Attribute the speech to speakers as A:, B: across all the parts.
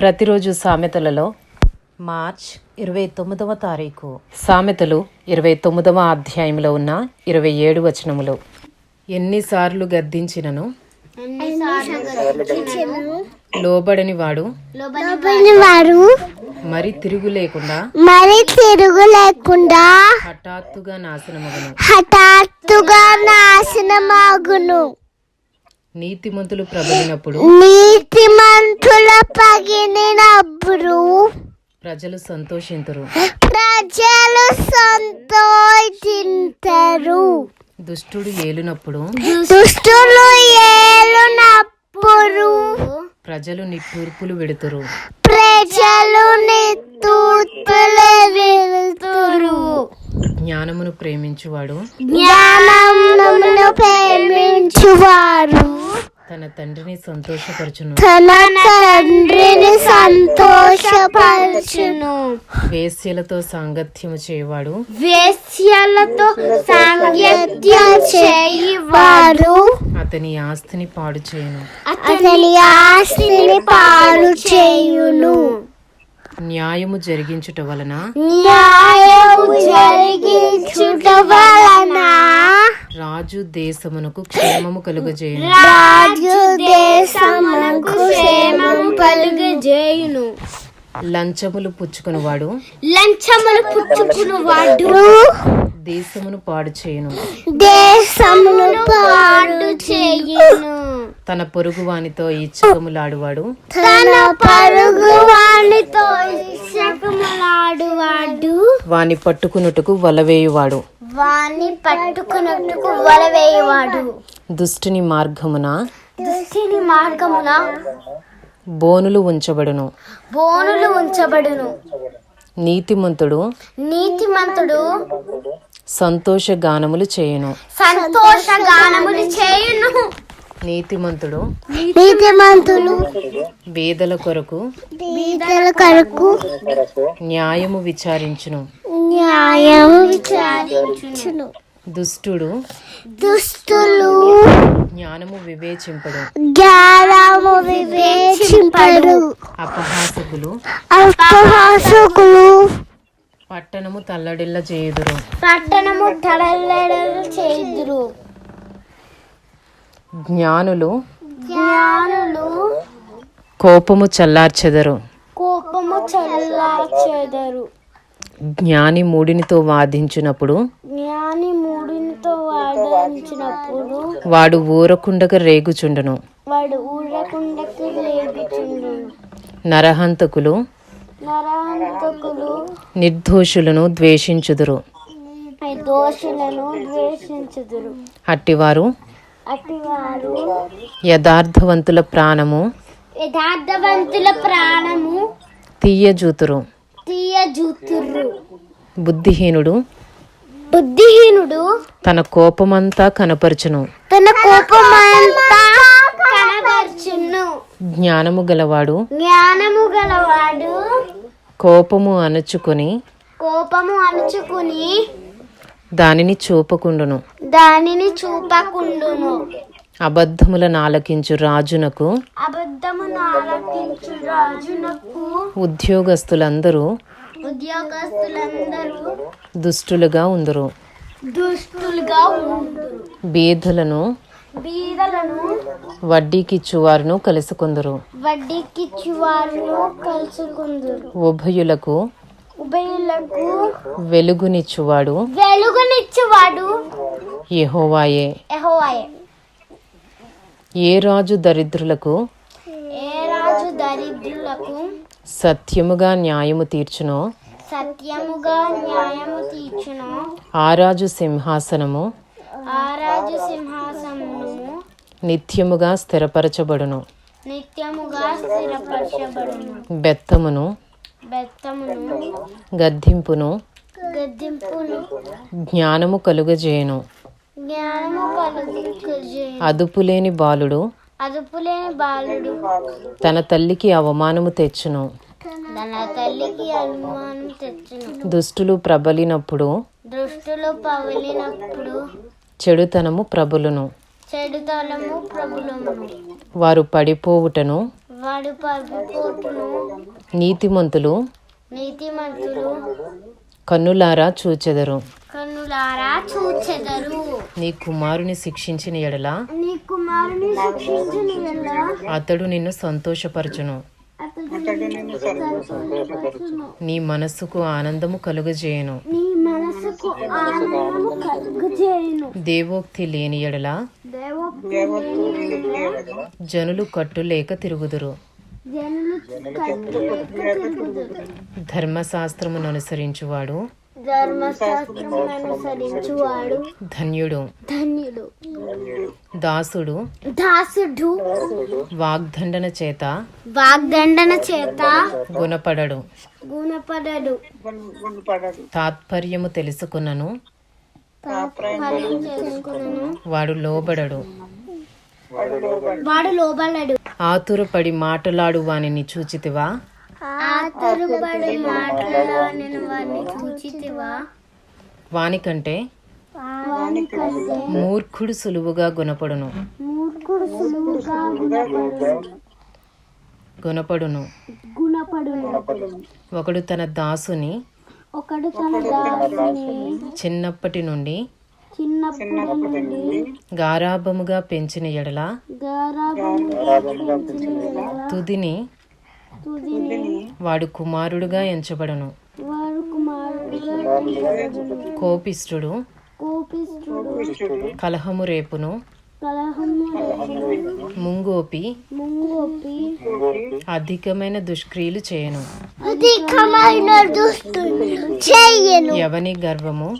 A: ప్రతిరోజు సామెతలలో మార్చ్ ఇరవై తొమ్మిదవ తారీఖు. సామెతలు ఇరవై తొమ్మిదవ అధ్యాయంలో ఉన్న ఇరవై ఏడు వచనములు. ఎన్నిసార్లు గద్దించినను? లోబడని వాడు మరి తిరుగు లేకుండా
B: మరి తిరుగు లేకుండా
A: హఠాత్తుగా నాశనమగను.
B: హఠాత్తుగా నాశనమాగును.
A: నీతిమంతులు ప్రబలినప్పుడు
B: నీతిమంతుల పగిలినప్పుడు
A: ప్రజలు సంతోషింతురు.
B: ప్రజలు సంతోషించరు
A: దుష్టుడు ఏలునప్పుడు
B: దుష్టులు ఏలునప్పుడు
A: ప్రజలు నిట్టూర్పులు విడుతురు.
B: ప్రజలు నితూతులు వెళ్తురు
A: జ్ఞానమును ప్రేమించువాడు
B: జ్ఞానమును ప్రేమించువారు.
A: తన తండ్రిని సంతోషపరచును.
B: తన తండ్రిని సంతోషపరచును.
A: వేశ్యలతో సాంగత్యము చేయవాడు.
B: వేశ్యలతో సాంగత్యం చేయువారు
A: అతని ఆస్తిని పాడు చేయను.
B: అతని ఆస్తిని పాడు చేయును.
A: న్యాయము జరిగించుట వలన
B: న్యాయము జరిగించుట వలన
A: రాజు దేశమునకు క్షేమము కలుగజేయను.
B: రాజు దేశమునకు క్షేమం కలుగజేయును.
A: లంచములు పుచ్చుకునివాడు.
B: లంచములు పుచ్చుకుని వాడు
A: దేశమును పాడు చేయను.
B: దేశమును పాడు చేయును.
A: తన పొరుగు వానితో ఇచ్చకములాడువాడు
B: తన పరుగు వానితో ఇష్టకములాడువాడు
A: వాని పట్టుకునుటకు వలవేయువాడు.
B: వాణ్ణి పట్టుకున్నట్టుకు వలవేయువాడు
A: దుష్టుని మార్గమున?
B: దుష్టిని మార్గమున?
A: బోనులు ఉంచబడును.
B: బోనులు ఉంచబడును.
A: నీతిమంతుడు
B: నీతిమంతుడు
A: సంతోష గానములు చేయును.
B: సంతోష గానములు చేయును.
A: నీతిమంతుడు
B: నీతిమంతులు
A: వేదల కొరకు
B: బీదల కొరకు
A: న్యాయము విచారించును.
B: న్యాయం విచారించును
A: దుష్టుడు.
B: దుస్తులు
A: జ్ఞానము వివేచింపడు.
B: జ్ఞానము వివేచింపడు.
A: అపహాసకులు.
B: అల్పహాసకులు
A: పట్టణము తల్లడిల్ల చేయుదురు.
B: పట్టణము తడలడలు చేదురు
A: జ్ఞానులు.
B: జ్ఞానులు.
A: కోపము చల్లార్చెదరు.
B: కోపము చల్లార్చెదరు.
A: జ్ఞాని మూడినితో వాదించినప్పుడు
B: జ్ఞాని మూడినితో వాడించినప్పుడు
A: వాడు ఊరకుండగా రేగుచుండును.
B: వాడు ఊరకుండకు లేగుచుండును
A: నరహంతకులు
B: నరహంతకులు
A: నిర్దోషులను ద్వేషించుదురు.
B: దోషులను ద్వేషించుదురు.
A: అట్టివారు
B: అటువారు
A: యథార్థవంతుల ప్రాణము
B: యథార్థవంతుల ప్రాణము
A: తీయజూతురు. బుద్ధిహీనుడు
B: బుద్ధిహీనుడు
A: తన కోపమంతా కనపరచును.
B: తన కోపమంతా కనబర్చును
A: జ్ఞానము గలవాడు
B: జ్ఞానము గలవాడు
A: కోపము అణుచుకొని
B: కోపము అణుచుకుని
A: దానిని చూపకుండును.
B: దానిని చూపకుండును.
A: అబద్ధములను ఆలకించు రాజునకు ఉద్యోగస్తులందరూ
B: ఉద్యోగస్తులందరూ
A: దుష్టులుగా ఉందరు.
B: దుష్టులుగా
A: బీదలను
B: బీదలను
A: వడ్డీకిచ్చువారును కలుసుకుందరు.
B: వడ్డీకిచ్చి వారును కలుసుకుందురు.
A: ఉభయులకు
B: ఉభయులకు
A: వెలుగునిచ్చువాడు
B: వెలుగునిచ్చువాడు
A: యెహోవాయే.
B: యెహోవాయే.
A: ఏ రాజు దరిద్రులకు
B: ఏ రాజు దరిద్రులకు
A: సత్యముగా న్యాయము తీర్చునో?
B: సత్యముగా న్యాయము తీర్చును?
A: ఆ రాజు సింహాసనము
B: ఆ రాజు సింహాసనము
A: నిత్యముగా స్థిరపరచబడును.
B: నిత్యముగా స్థిరపరచబడును.
A: బెత్తమును
B: బెత్తమును
A: గద్దింపును
B: గద్దింపును
A: జ్ఞానము కలుగజేయును. అదుపులేని బాలుడు
B: అదుపులేని బాలుడు.
A: తన తల్లికి అవమానము తెచ్చును.
B: తన తల్లికి అనుమానం తెచ్చును.
A: దుష్టులు ప్రబలినప్పుడు
B: దృష్టిలో పవలినప్పుడు
A: చెడుతనము ప్రబలును.
B: చెడుతలము ప్రభులమును
A: వారు పడిపోవుటను
B: వాడు పడిపోతును
A: నీతిమంతులు
B: నీతిమంతులు
A: కన్నులారా చూచెదరు.
B: కన్నులారా చూచెదరు.
A: నీ కుమారుని శిక్షించిన ఎడల
B: నీ కుమారుని శిక్షించిన ఎలా
A: అతడు నిన్ను సంతోషపరచును. నీ మనస్సుకు ఆనందము కలుగజేయను.
B: నీ మనసుకు ఆనందము కలుగజేయును.
A: దేవోక్తి లేని ఎడల జనులు కట్టులేక తిరుగుదురు. ధర్మశాస్త్రమును అనుసరించువాడు
B: ధర్మశాస్త్రము అనుసరించువాడు
A: ధన్యుడు.
B: ధన్యుడు.
A: దాసుడు.
B: దాసుడు.
A: వాగ్దండన చేత.
B: వాగ్దండన చేత.
A: గుణపడడు.
B: గుణపడడు.
A: తాత్పర్యము తెలుసుకున్నను వాడు లోబడడు.
B: వాడు లోబడడు.
A: ఆతురపడి మాటలాడు వానిని చూచితివా?
B: వారిని చూచితివా?
A: వానికంటే మూర్ఖుడు సులువుగా గుణపడును.
B: మూర్ఖుడు సులువుగా గుణపడును.
A: గుణపడును.
B: గుణపడును.
A: ఒకడు తన దాసుని
B: ఒకడు తన దాసుని
A: చిన్నప్పటి నుండి
B: చిన్నప్పటి నుండి
A: గారాభముగా పెంచిన ఎడల
B: పెంచిన
A: తుదిని వాడు కుమారుడుగా ఎంచబడను.
B: వాడు కుమారుడుగా
A: కోపిష్ఠుడు కలహము రేపును.
B: కలహము
A: ముంగోపి.
B: ముంగోపి.
A: అధికమైన దుష్క్రియలు చేయను.
B: అధికమైన దుస్తులు చేయను.
A: ఎవని గర్వము?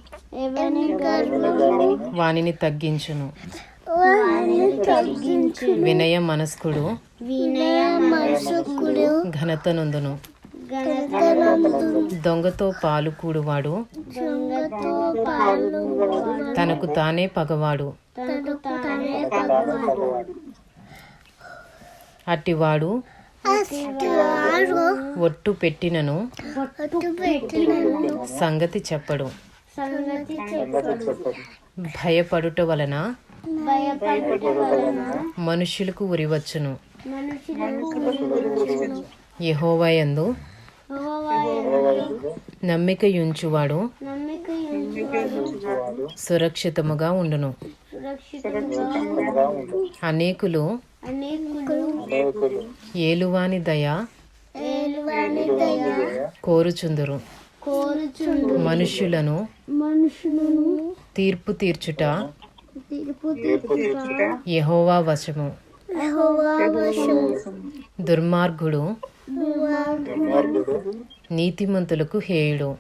A: వానిని తగ్గించును. వినయ మనస్కుడు
B: వినయ మనసుకుడు
A: ఘనత నొందును.
B: ఘనతనందు
A: దొంగతో పాలు కూడువాడు తనకు తానే పగవాడు అట్టివాడు ఒట్టు పెట్టినను సంగతి చెప్పడు. భయపడుట వలన మనుష్యులకు ఉరివచ్చును.
B: మనుషులకు
A: యెహోవాయందు నమ్మికయుంచువాడు సురక్షితముగా ఉండును. అనేకులు ఏలువాని దయ కోరుచుందురు.
B: మనుషులను
A: తీర్పు తీర్చుట యెహోవా వశము.
B: యెహోవా వశము.
A: దుర్మార్గుడు.
B: దుర్మార్గుడు.
A: నీతిమంతులకు హేయుడు.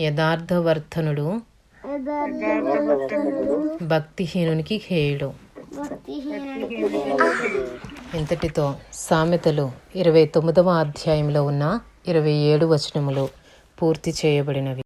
B: యథార్థవంతుడు
A: భక్తిహీనునికి హేయుడు. ఇంతటితో సామెతలు ఇరవై తొమ్మిదవ అధ్యాయంలో ఉన్న ఇరవై ఏడు వచనములు పూర్తి చేయబడినవి.